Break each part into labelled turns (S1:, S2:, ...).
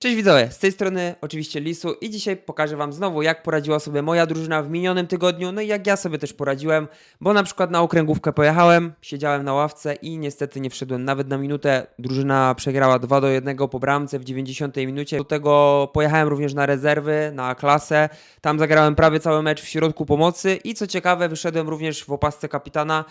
S1: Cześć widzowie, z tej strony oczywiście Lisu i dzisiaj pokażę wam znowu jak poradziła sobie moja drużyna w minionym tygodniu, no i jak ja sobie też poradziłem, bo na przykład na okręgówkę pojechałem, siedziałem na ławce i niestety nie wszedłem nawet na minutę, drużyna przegrała 2 do 1 po bramce w 90 minucie, do tego pojechałem również na rezerwy, na klasę, tam zagrałem prawie cały mecz w środku pomocy i co ciekawe wyszedłem również w opasce kapitana,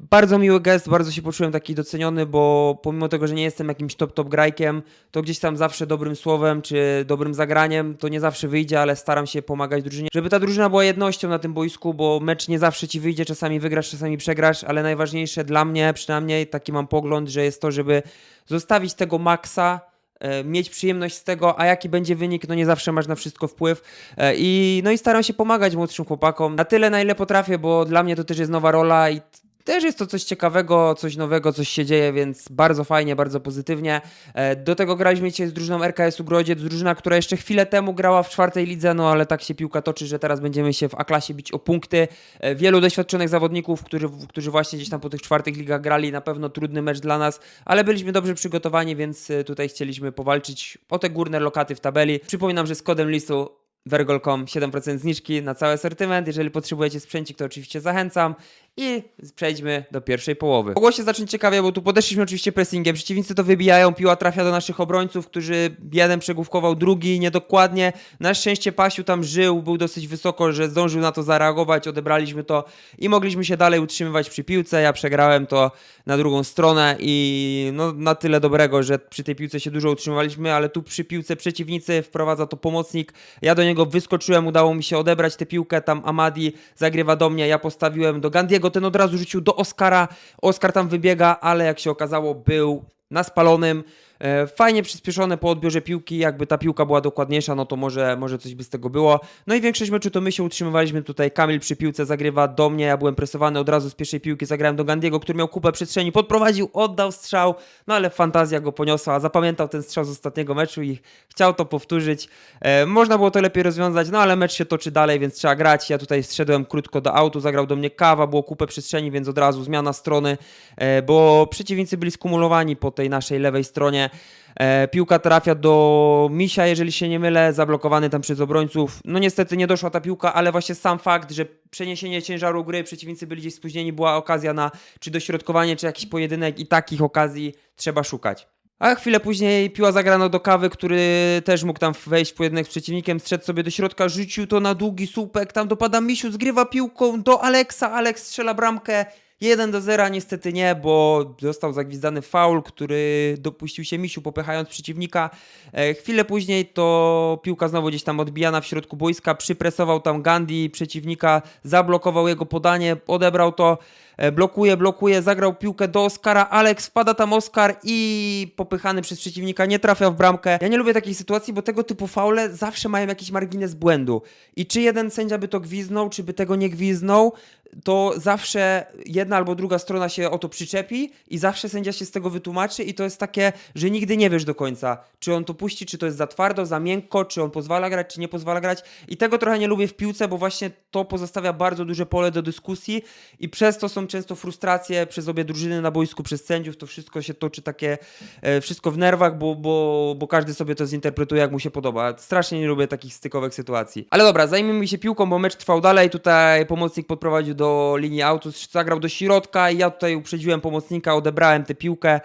S1: bardzo miły gest, bardzo się poczułem taki doceniony, bo pomimo tego, że nie jestem jakimś top top grajkiem, to gdzieś tam zawsze dobrym słowem czy dobrym zagraniem to nie zawsze wyjdzie, ale staram się pomagać drużynie, żeby ta drużyna była jednością na tym boisku, bo mecz nie zawsze ci wyjdzie, czasami wygrasz, czasami przegrasz, ale najważniejsze dla mnie, przynajmniej taki mam pogląd, że jest to, żeby zostawić tego maksa e, mieć przyjemność z tego, a jaki będzie wynik, no nie zawsze masz na wszystko wpływ. E, I, no i staram się pomagać młodszym chłopakom na tyle, na ile potrafię, bo dla mnie to też jest nowa rola i też jest to coś ciekawego, coś nowego, coś się dzieje, więc bardzo fajnie, bardzo pozytywnie. E, Do tego graliśmy dzisiaj z drużyną RKS-u Grodziec, drużyna, która jeszcze chwilę temu grała w czwartej lidze, no ale tak się piłka toczy, że teraz będziemy się w A-klasie bić o punkty. E, Wielu doświadczonych zawodników, którzy, którzy właśnie gdzieś tam po tych czwartych ligach grali, na pewno trudny mecz dla nas, ale byliśmy dobrze przygotowani, więc e, tutaj chcieliśmy powalczyć o te górne lokaty w tabeli. Przypominam, że z kodem listu Vergol.com 7% zniżki na cały asortyment. Jeżeli potrzebujecie sprzęcik, to oczywiście zachęcam. I przejdźmy do pierwszej połowy. Mogło się zacząć ciekawie, bo tu podeszliśmy oczywiście pressingiem. Przeciwnicy to wybijają, piła trafia do naszych obrońców, którzy jeden przegłówkował, drugi niedokładnie. Na szczęście Pasiu tam żył, był dosyć wysoko, że zdążył na to zareagować, odebraliśmy to i mogliśmy się dalej utrzymywać przy piłce. Ja przegrałem to na drugą stronę i no, na tyle dobrego, że przy tej piłce się dużo utrzymywaliśmy, ale tu przy piłce przeciwnicy wprowadza to pomocnik. Ja do niego wyskoczyłem, udało mi się odebrać tę piłkę, tam Amadi zagrywa do mnie, ja postawiłem do Gandiego, ten od razu rzucił do Oskara, Oskar tam wybiega, ale jak się okazało był na spalonym. E, Fajnie przyspieszone po odbiorze piłki, jakby ta piłka była dokładniejsza, no to może, może coś by z tego było. No i większość meczu to my się utrzymywaliśmy tutaj. Kamil przy piłce zagrywa do mnie, ja byłem presowany od razu z pierwszej piłki, zagrałem do Gandiego, który miał kupę przestrzeni, podprowadził, oddał strzał, no ale fantazja go poniosła, zapamiętał ten strzał z ostatniego meczu i chciał to powtórzyć. E, można było to lepiej rozwiązać, no ale mecz się toczy dalej, więc trzeba grać. Ja tutaj zszedłem krótko do autu, zagrał do mnie kawa, było kupę przestrzeni, więc od razu zmiana strony, e, bo przeciwnicy byli skumulowani po tej naszej lewej stronie. E, piłka trafia do Misia, jeżeli się nie mylę, zablokowany tam przez obrońców. No niestety nie doszła ta piłka, ale właśnie sam fakt, że przeniesienie ciężaru gry, przeciwnicy byli gdzieś spóźnieni, była okazja na czy dośrodkowanie, czy jakiś pojedynek i takich okazji trzeba szukać. A chwilę później piła zagrano do kawy, który też mógł tam wejść w pojedynek z przeciwnikiem, strzedł sobie do środka, rzucił to na długi słupek, tam dopada Misiu, zgrywa piłką do Aleksa, Aleks strzela bramkę, 1 do 0 niestety nie, bo został zagwizdany faul, który dopuścił się Misiu, popychając przeciwnika. E, chwilę później to piłka znowu gdzieś tam odbijana w środku boiska, przypresował tam Gandhi przeciwnika, zablokował jego podanie, odebrał to, e, blokuje, blokuje, zagrał piłkę do Oskara, Alex wpada tam Oskar i popychany przez przeciwnika nie trafia w bramkę. Ja nie lubię takiej sytuacji, bo tego typu faule zawsze mają jakiś margines błędu. I czy jeden sędzia by to gwiznął, czy by tego nie gwiznął, to zawsze jedna albo druga strona się o to przyczepi i zawsze sędzia się z tego wytłumaczy i to jest takie, że nigdy nie wiesz do końca, czy on to puści, czy to jest za twardo, za miękko, czy on pozwala grać, czy nie pozwala grać i tego trochę nie lubię w piłce, bo właśnie to pozostawia bardzo duże pole do dyskusji i przez to są często frustracje przez obie drużyny na boisku, przez sędziów, to wszystko się toczy takie, e, wszystko w nerwach, bo, bo, bo każdy sobie to zinterpretuje jak mu się podoba. Strasznie nie lubię takich stykowych sytuacji. Ale dobra, zajmijmy się piłką, bo mecz trwał dalej, tutaj pomocnik podprowadził do linii autu, zagrał do środka i ja tutaj uprzedziłem pomocnika, odebrałem tę piłkę.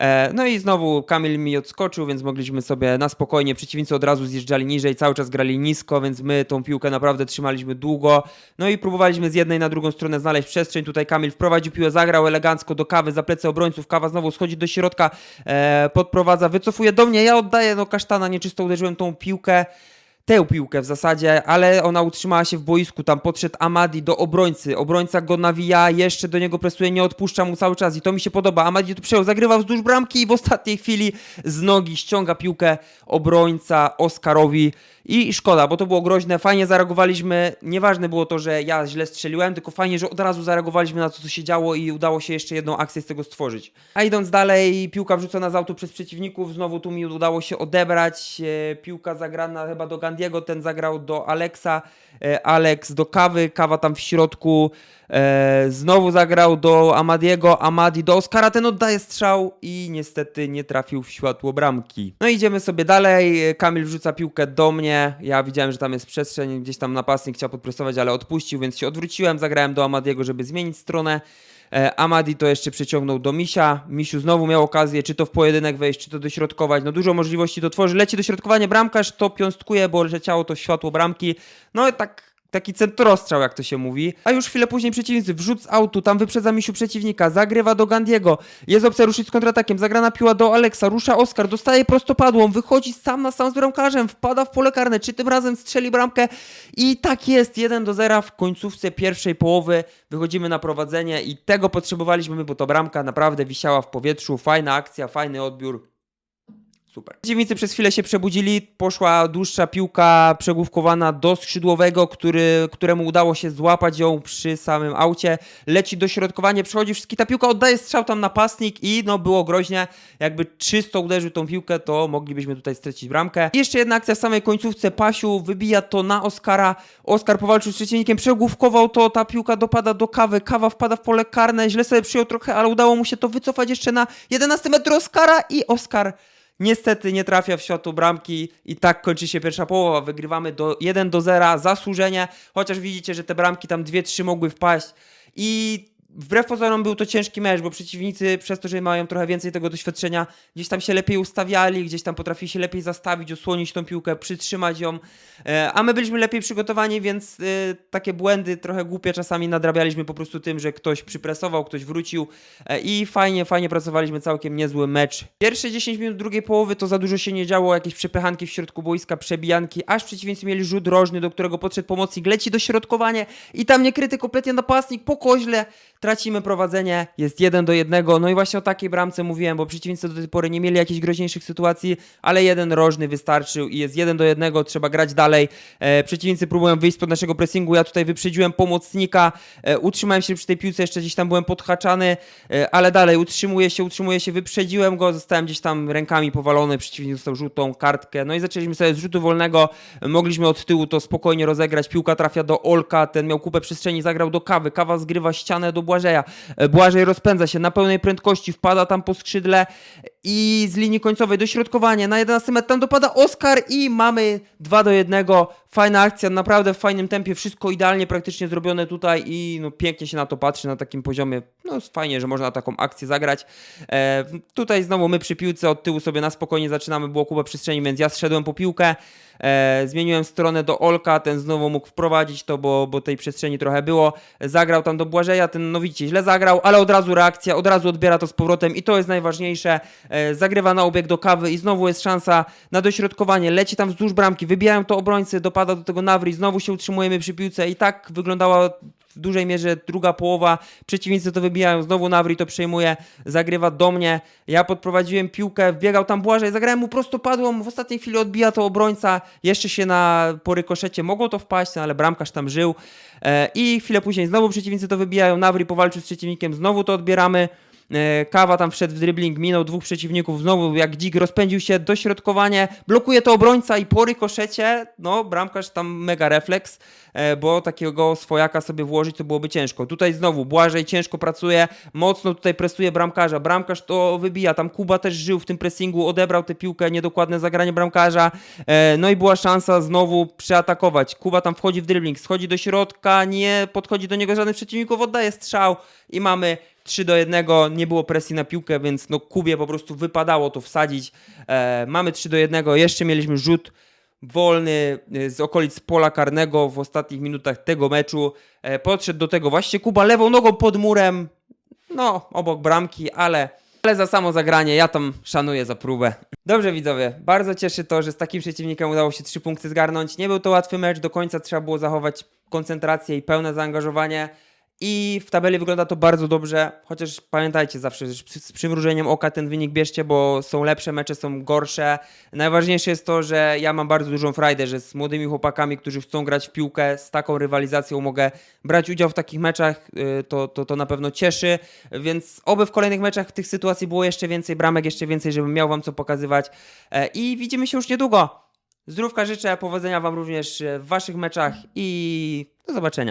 S1: E, No i znowu Kamil mi odskoczył, więc mogliśmy sobie na spokojnie, przeciwnicy od razu zjeżdżali niżej, cały czas grali nisko, więc my tą piłkę naprawdę trzymaliśmy długo. No i próbowaliśmy z jednej na drugą stronę znaleźć przestrzeń. Tutaj Kamil wprowadził piłę, zagrał elegancko do kawy, za plecy obrońców. Kawa znowu schodzi do środka, e, podprowadza, wycofuje do mnie, ja oddaję, no kasztana nieczysto uderzyłem tą piłkę tę piłkę w zasadzie, ale ona utrzymała się w boisku, tam podszedł Amadi do obrońcy, obrońca go nawija, jeszcze do niego presuje, nie odpuszcza mu cały czas. I to mi się podoba. Amadi tu przejął, zagrywa wzdłuż bramki i w ostatniej chwili z nogi ściąga piłkę obrońca Oskarowi i szkoda, bo to było groźne, fajnie zareagowaliśmy, nieważne było to, że ja źle strzeliłem, tylko fajnie, że od razu zareagowaliśmy na to, co się działo i udało się jeszcze jedną akcję z tego stworzyć. A idąc dalej, piłka wrzucona z autu przez przeciwników, znowu tu mi udało się odebrać, e, piłka zagrana chyba do Gandiego, ten zagrał do Alexa, e, Alex do Kawy, Kawa tam w środku, e, znowu zagrał do Amadiego, Amadi do Oscara, ten oddaje strzał i niestety nie trafił w światło bramki. No idziemy sobie dalej, e, Kamil wrzuca piłkę do mnie, ja widziałem, że tam jest przestrzeń, gdzieś tam napastnik chciał podpresować, ale odpuścił, więc się odwróciłem, zagrałem do Amadiego, żeby zmienić stronę. E, Amadi to jeszcze przeciągnął do Misia. Misiu znowu miał okazję, czy to w pojedynek wejść, czy to dośrodkować. No dużo możliwości to tworzy. Leci dośrodkowanie bramkarz, to piąstkuje, bo leciało to w światło bramki. No i tak taki centrostrzał, jak to się mówi. A już chwilę później przeciwnicy, wrzut z autu, tam wyprzedza Misiu przeciwnika, zagrywa do Gandiego, jest opcja ruszyć z kontratakiem, zagrana piła do Aleksa, rusza Oskar, dostaje prostopadłą, wychodzi sam na sam z bramkarzem, wpada w pole karne, czy tym razem strzeli bramkę? I tak jest, 1 do 0 w końcówce pierwszej połowy, wychodzimy na prowadzenie i tego potrzebowaliśmy, bo to bramka naprawdę wisiała w powietrzu, fajna akcja, fajny odbiór, Super. Przeciwnicy przez chwilę się przebudzili, poszła dłuższa piłka przegłówkowana do skrzydłowego, który, któremu udało się złapać ją przy samym aucie. Leci dośrodkowanie, przechodzi wszystkie, ta piłka oddaje strzał tam napastnik i no było groźnie. Jakby czysto uderzył tą piłkę, to moglibyśmy tutaj stracić bramkę. I jeszcze jedna akcja w samej końcówce. Pasiu wybija to na Oskara. Oskar powalczył z przeciwnikiem, przegłówkował to, ta piłka dopada do kawy. Kawa wpada w pole karne, źle sobie przyjął trochę, ale udało mu się to wycofać jeszcze na 11 metr Oskara i Oskar Niestety nie trafia w światło bramki i tak kończy się pierwsza połowa. Wygrywamy do 1 do 0, zasłużenie, chociaż widzicie, że te bramki tam 2-3 mogły wpaść i wbrew pozorom był to ciężki mecz, bo przeciwnicy przez to, że mają trochę więcej tego doświadczenia, gdzieś tam się lepiej ustawiali, gdzieś tam potrafili się lepiej zastawić, osłonić tą piłkę, przytrzymać ją, e, a my byliśmy lepiej przygotowani, więc e, takie błędy trochę głupie czasami nadrabialiśmy po prostu tym, że ktoś przypresował, ktoś wrócił e, i fajnie, fajnie pracowaliśmy, całkiem niezły mecz. Pierwsze 10 minut drugiej połowy to za dużo się nie działo, jakieś przepychanki w środku boiska, przebijanki, aż przeciwnicy mieli rzut rożny, do którego podszedł pomocnik, leci dośrodkowanie i tam niekryty kompletnie napastnik po koźle, tracimy prowadzenie, jest 1 do 1. No i właśnie o takiej bramce mówiłem, bo przeciwnicy do tej pory nie mieli jakichś groźniejszych sytuacji, ale jeden rożny wystarczył i jest 1 do 1, trzeba grać dalej. E, przeciwnicy próbują wyjść spod naszego pressingu, ja tutaj wyprzedziłem pomocnika, e, utrzymałem się przy tej piłce, jeszcze gdzieś tam byłem podhaczany, e, ale dalej utrzymuję się, utrzymuję się, wyprzedziłem go, zostałem gdzieś tam rękami powalony, przeciwnik dostał żółtą kartkę, no i zaczęliśmy sobie z rzutu wolnego, mogliśmy od tyłu to spokojnie rozegrać, piłka trafia do Olka, ten miał kupę przestrzeni, zagrał do Kawy, Kawa zgrywa ścianę do Błażeja. E, Błażej rozpędza się na pełnej prędkości, wpada tam po skrzydle i z linii końcowej dośrodkowanie na 11 metr tam dopada Oskar i mamy 2 do 1. Fajna akcja, naprawdę w fajnym tempie, wszystko idealnie praktycznie zrobione tutaj i no, pięknie się na to patrzy na takim poziomie. No fajnie, że można taką akcję zagrać. E, tutaj znowu my przy piłce od tyłu sobie na spokojnie zaczynamy, było kupę przestrzeni, więc ja zszedłem po piłkę. E, zmieniłem stronę do Olka, ten znowu mógł wprowadzić to, bo, bo tej przestrzeni trochę było. Zagrał tam do Błażeja, ten no widzicie, źle zagrał, ale od razu reakcja, od razu odbiera to z powrotem i to jest najważniejsze. E, zagrywa na obieg do kawy i znowu jest szansa na dośrodkowanie. Leci tam wzdłuż bramki, wybijają to obrońcy, dopada do tego Nawri, znowu się utrzymujemy przy piłce i tak wyglądała w dużej mierze druga połowa. Przeciwnicy to wybijają, znowu Nawri to przejmuje, zagrywa do mnie. Ja podprowadziłem piłkę, wbiegał tam Błażej, zagrałem mu prostopadłą, w ostatniej chwili odbija to obrońca, jeszcze się na porykoszecie mogło to wpaść, no ale bramkarz tam żył. E, I chwilę później znowu przeciwnicy to wybijają, Nawri powalczył z przeciwnikiem, znowu to odbieramy. E, Kawa tam wszedł w dribbling, minął dwóch przeciwników, znowu jak dzik rozpędził się, dośrodkowanie, blokuje to obrońca i po rykoszecie, no bramkarz tam mega refleks, e, bo takiego swojaka sobie włożyć to byłoby ciężko. Tutaj znowu Błażej ciężko pracuje, mocno tutaj presuje bramkarza, bramkarz to wybija, tam Kuba też żył w tym pressingu, odebrał tę piłkę, niedokładne zagranie bramkarza, e, no i była szansa znowu przeatakować. Kuba tam wchodzi w dribbling, schodzi do środka, nie podchodzi do niego żaden przeciwników, oddaje strzał i mamy 3 do 1, nie było presji na piłkę, więc no Kubie po prostu wypadało to wsadzić. E, mamy 3 do 1, jeszcze mieliśmy rzut wolny e, z okolic pola karnego w ostatnich minutach tego meczu. E, podszedł do tego właśnie Kuba lewą nogą pod murem, no obok bramki, ale, ale za samo zagranie ja tam szanuję za próbę. Dobrze widzowie, bardzo cieszy to, że z takim przeciwnikiem udało się 3 punkty zgarnąć. Nie był to łatwy mecz, do końca trzeba było zachować koncentrację i pełne zaangażowanie. I w tabeli wygląda to bardzo dobrze, chociaż pamiętajcie zawsze, że z przymrużeniem oka ten wynik bierzcie, bo są lepsze mecze, są gorsze. Najważniejsze jest to, że ja mam bardzo dużą frajdę, że z młodymi chłopakami, którzy chcą grać w piłkę, z taką rywalizacją mogę brać udział w takich meczach, y, to, to, to na pewno cieszy, więc oby w kolejnych meczach tych sytuacji było jeszcze więcej bramek, jeszcze więcej, żebym miał wam co pokazywać E, i widzimy się już niedługo. Zdrówka życzę, powodzenia Wam również w Waszych meczach i do zobaczenia.